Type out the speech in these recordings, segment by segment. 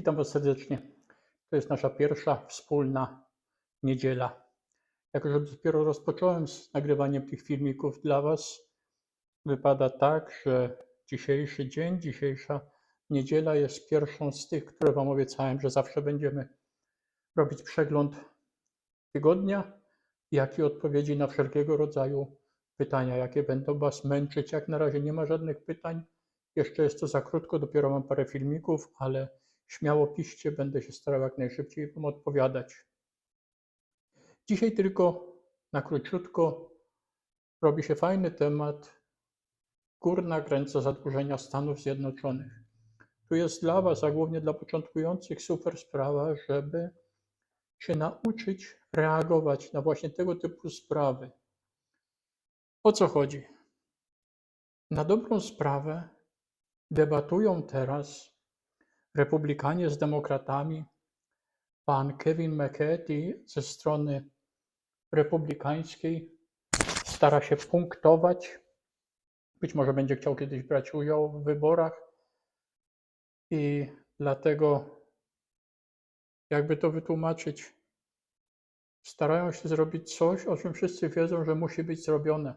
Witam Was serdecznie. To jest nasza pierwsza wspólna niedziela. Jako, że dopiero rozpocząłem z nagrywaniem tych filmików dla Was, wypada tak, że dzisiejszy dzień, dzisiejsza niedziela jest pierwszą z tych, które Wam obiecałem, że zawsze będziemy robić przegląd tygodnia, jak i odpowiedzi na wszelkiego rodzaju pytania, jakie będą Was męczyć. Jak na razie nie ma żadnych pytań. Jeszcze jest to za krótko, dopiero mam parę filmików, ale śmiało piszcie, będę się starał jak najszybciej Wam odpowiadać. Dzisiaj tylko na króciutko robi się fajny temat górna granica zadłużenia Stanów Zjednoczonych. Tu jest dla Was, a głównie dla początkujących, super sprawa, żeby się nauczyć reagować na właśnie tego typu sprawy. O co chodzi? Na dobrą sprawę debatują teraz republikanie z demokratami. Pan Kevin McCarthy ze strony republikańskiej stara się punktować. Być może będzie chciał kiedyś brać udział w wyborach i dlatego, jakby to wytłumaczyć, starają się zrobić coś, o czym wszyscy wiedzą, że musi być zrobione.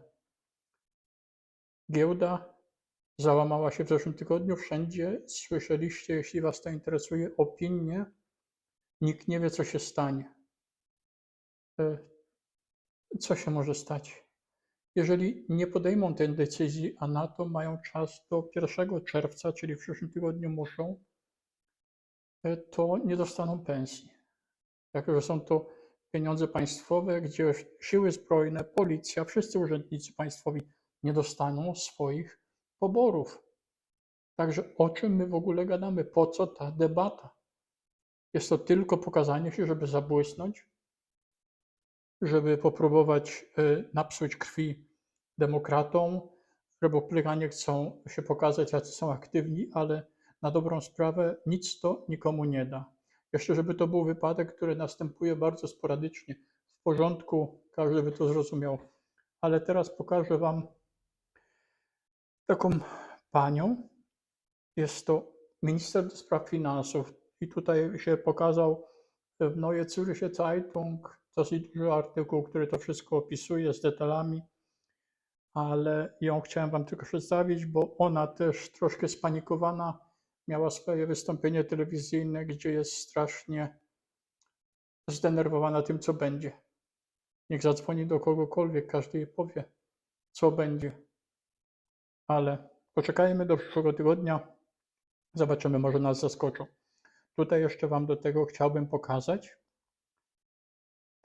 Giełda załamała się w zeszłym tygodniu. Wszędzie słyszeliście, jeśli Was to interesuje, opinie. Nikt nie wie, co się stanie. E, Co się może stać? Jeżeli nie podejmą tej decyzji, a na to mają czas do 1 czerwca, czyli w przyszłym tygodniu muszą, e, to nie dostaną pensji. Jako, że są to pieniądze państwowe, gdzie siły zbrojne, policja, wszyscy urzędnicy państwowi nie dostaną swoich poborów. Także o czym my w ogóle gadamy? Po co ta debata? Jest to tylko pokazanie się, żeby zabłysnąć, żeby popróbować y, napsuć krwi demokratom. Republikanie chcą się pokazać, jacy są aktywni, ale na dobrą sprawę nic to nikomu nie da. Jeszcze, żeby to był wypadek, który następuje bardzo sporadycznie. W porządku, każdy by to zrozumiał. Ale teraz pokażę Wam taką panią. Jest to minister do spraw finansów. I tutaj się pokazał w Neue Zürcher Zeitung dosyć duży artykuł, który to wszystko opisuje z detalami, ale ją chciałem Wam tylko przedstawić, bo ona też troszkę spanikowana miała swoje wystąpienie telewizyjne, gdzie jest strasznie zdenerwowana tym, co będzie. Niech zadzwoni do kogokolwiek, każdy jej powie, co będzie. Ale poczekajmy do przyszłego tygodnia, zobaczymy, może nas zaskoczą. Tutaj jeszcze Wam do tego chciałbym pokazać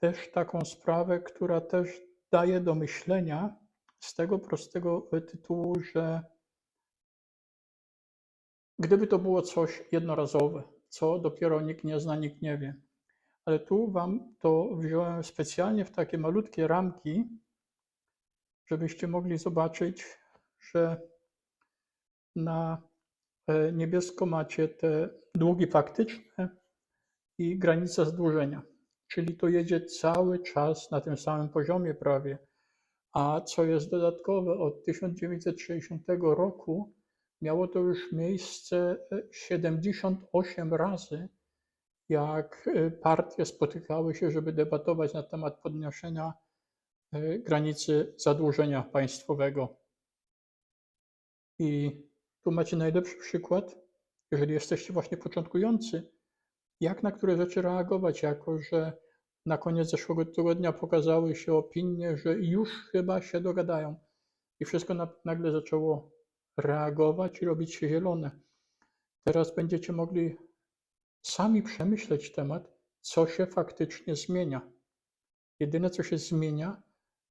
też taką sprawę, która też daje do myślenia z tego prostego tytułu, że gdyby to było coś jednorazowe, co dopiero nikt nie zna, nikt nie wie, ale tu Wam to wziąłem specjalnie w takie malutkie ramki, żebyście mogli zobaczyć, że na e, niebiesko macie te długi faktyczne i granica zadłużenia. Czyli to jedzie cały czas na tym samym poziomie prawie. A co jest dodatkowe, od 1960 roku miało to już miejsce e, 78 razy, jak e, partie spotykały się, żeby debatować na temat podnoszenia e, granicy zadłużenia państwowego. I tu macie najlepszy przykład, jeżeli jesteście właśnie początkujący, jak na które rzeczy reagować, jako że na koniec zeszłego tygodnia pokazały się opinie, że już chyba się dogadają. I wszystko na- nagle zaczęło reagować i robić się zielone. Teraz będziecie mogli sami przemyśleć temat, co się faktycznie zmienia. Jedyne, co się zmienia,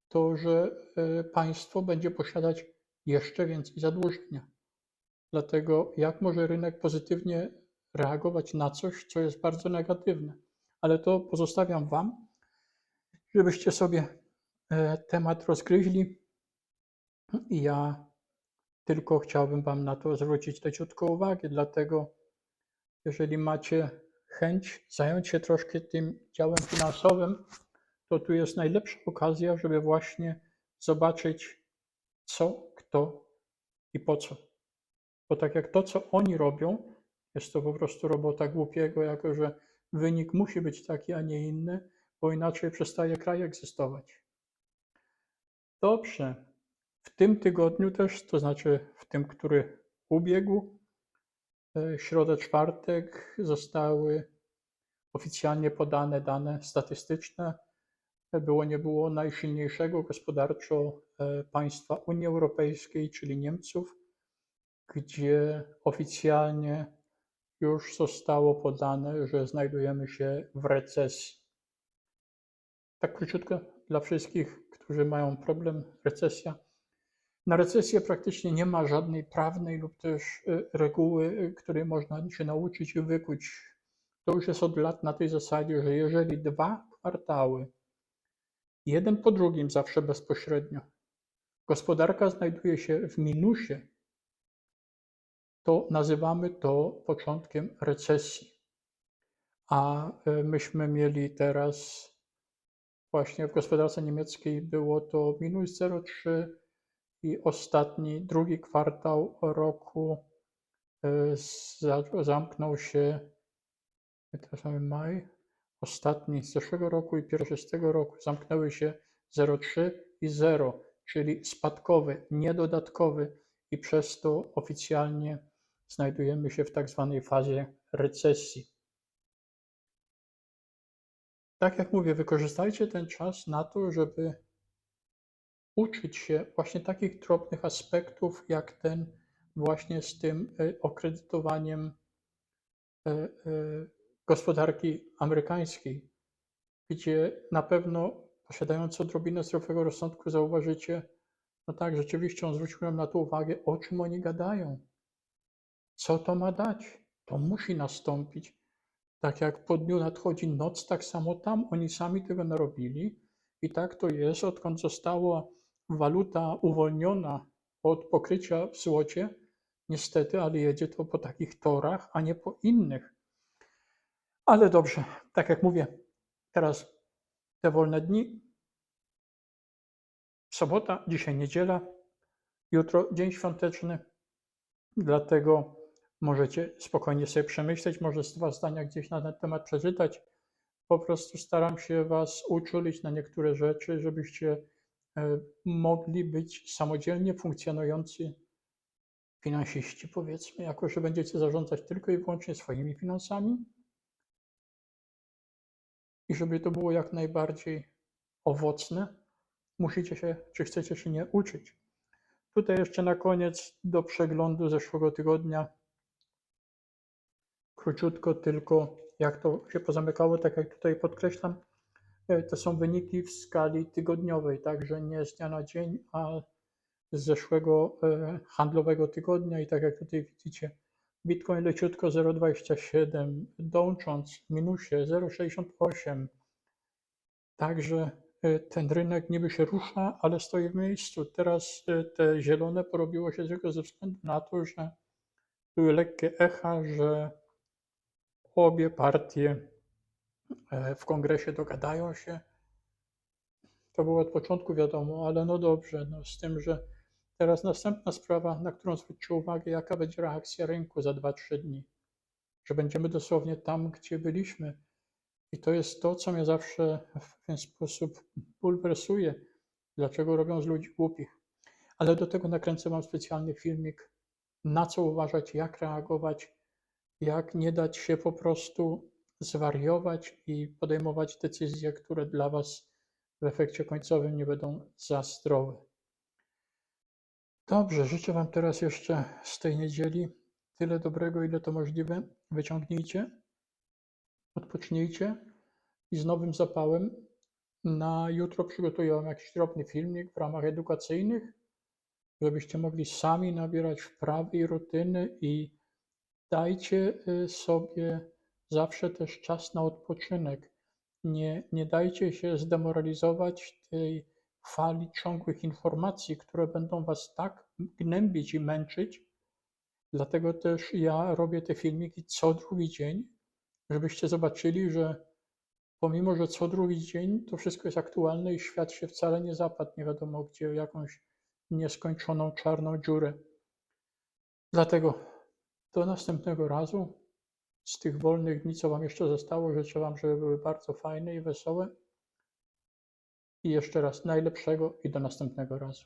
to że e, państwo będzie posiadać jeszcze więcej zadłużenia. Dlatego, jak może rynek pozytywnie reagować na coś, co jest bardzo negatywne? Ale to pozostawiam Wam, żebyście sobie e, temat rozgryźli. I ja tylko chciałbym Wam na to zwrócić leciutko uwagę, dlatego jeżeli macie chęć zająć się troszkę tym działem finansowym, to tu jest najlepsza okazja, żeby właśnie zobaczyć, co, kto i po co. Bo tak jak to, co oni robią, Jest to po prostu robota głupiego, jako że wynik musi być taki, a nie inny, bo inaczej przestaje kraj egzystować. Dobrze. W tym tygodniu też, to znaczy w tym, który ubiegł, e, środę, czwartek, zostały oficjalnie podane dane statystyczne. Było nie było najsilniejszego gospodarczo e, państwa Unii Europejskiej, czyli Niemców, gdzie oficjalnie już zostało podane, że znajdujemy się w recesji. Tak króciutko dla wszystkich, którzy mają problem, recesja. Na recesję praktycznie nie ma żadnej prawnej lub też y, reguły, y, której można się nauczyć i wykuć. To już jest od lat na tej zasadzie, że jeżeli dwa kwartały, jeden po drugim zawsze bezpośrednio, gospodarka znajduje się w minusie, to nazywamy to początkiem recesji. A y, myśmy mieli teraz właśnie w gospodarce niemieckiej było to minus 0,3 i ostatni, drugi kwartał roku za- zamknął się, teraz mamy maj, ostatni z zeszłego roku i pierwszy z tego roku zamknęły się 0,3 i 0, czyli spadkowy, niedodatkowy i przez to oficjalnie znajdujemy się w tak zwanej fazie recesji. Tak jak mówię, wykorzystajcie ten czas na to, żeby uczyć się właśnie takich drobnych aspektów, jak ten właśnie z tym e, okredytowaniem e, e, gospodarki amerykańskiej, gdzie na pewno posiadając odrobinę zdrowego rozsądku zauważycie, no tak, rzeczywiście on zwróciłem na to uwagę, o czym oni gadają. Co to ma dać? To musi nastąpić. Tak jak po dniu nadchodzi noc, tak samo tam oni sami tego narobili. I tak to jest, odkąd została waluta uwolniona od pokrycia w złocie. Niestety, ale jedzie to po takich torach, a nie po innych. Ale dobrze, tak jak mówię, teraz te wolne dni. Sobota, dzisiaj niedziela, jutro dzień świąteczny. Dlatego Możecie spokojnie sobie przemyśleć, może dwa zdania gdzieś na ten temat przeczytać. Po prostu staram się Was uczulić na niektóre rzeczy, żebyście e, mogli być samodzielnie funkcjonujący finansiści, powiedzmy, jako że będziecie zarządzać tylko i wyłącznie swoimi finansami i żeby to było jak najbardziej owocne, musicie się, czy chcecie, czy nie, uczyć. Tutaj jeszcze na koniec do przeglądu zeszłego tygodnia króciutko tylko, jak to się pozamykało, tak jak tutaj podkreślam, e, to są wyniki w skali tygodniowej, także nie z dnia na dzień, a z zeszłego e, handlowego tygodnia i tak jak tutaj widzicie, Bitcoin leciutko 0,27, dącząc w minusie 0,68. Także e, ten rynek niby się rusza, ale stoi w miejscu. Teraz te zielone porobiło się tylko ze względu na to, że były lekkie echa, że obie partie e, w kongresie dogadają się. To było od początku wiadomo, ale no dobrze, no z tym, że teraz następna sprawa, na którą zwróćcie uwagę, jaka będzie reakcja rynku za 2-3 dni. Że będziemy dosłownie tam, gdzie byliśmy. I to jest to, co mnie zawsze w ten sposób bulwersuje. Dlaczego robią z ludzi głupich. Ale do tego nakręcę Wam specjalny filmik, na co uważać, jak reagować, jak nie dać się po prostu zwariować i podejmować decyzje, które dla Was w efekcie końcowym nie będą za zdrowe. Dobrze, życzę Wam teraz jeszcze z tej niedzieli tyle dobrego, ile to możliwe. Wyciągnijcie, odpocznijcie i z nowym zapałem na jutro przygotuję Wam jakiś drobny filmik w ramach edukacyjnych, żebyście mogli sami nabierać wprawy i rutyny i Dajcie y, sobie zawsze też czas na odpoczynek. Nie, nie dajcie się zdemoralizować tej fali ciągłych informacji, które będą Was tak gnębić i męczyć. Dlatego też ja robię te filmiki co drugi dzień, żebyście zobaczyli, że pomimo, że co drugi dzień to wszystko jest aktualne i świat się wcale nie zapadł, nie wiadomo gdzie, jakąś nieskończoną czarną dziurę. Dlatego do następnego razu. z tych wolnych dni, co Wam jeszcze zostało, życzę Wam, żeby były bardzo fajne i wesołe. I jeszcze raz najlepszego i do następnego razu.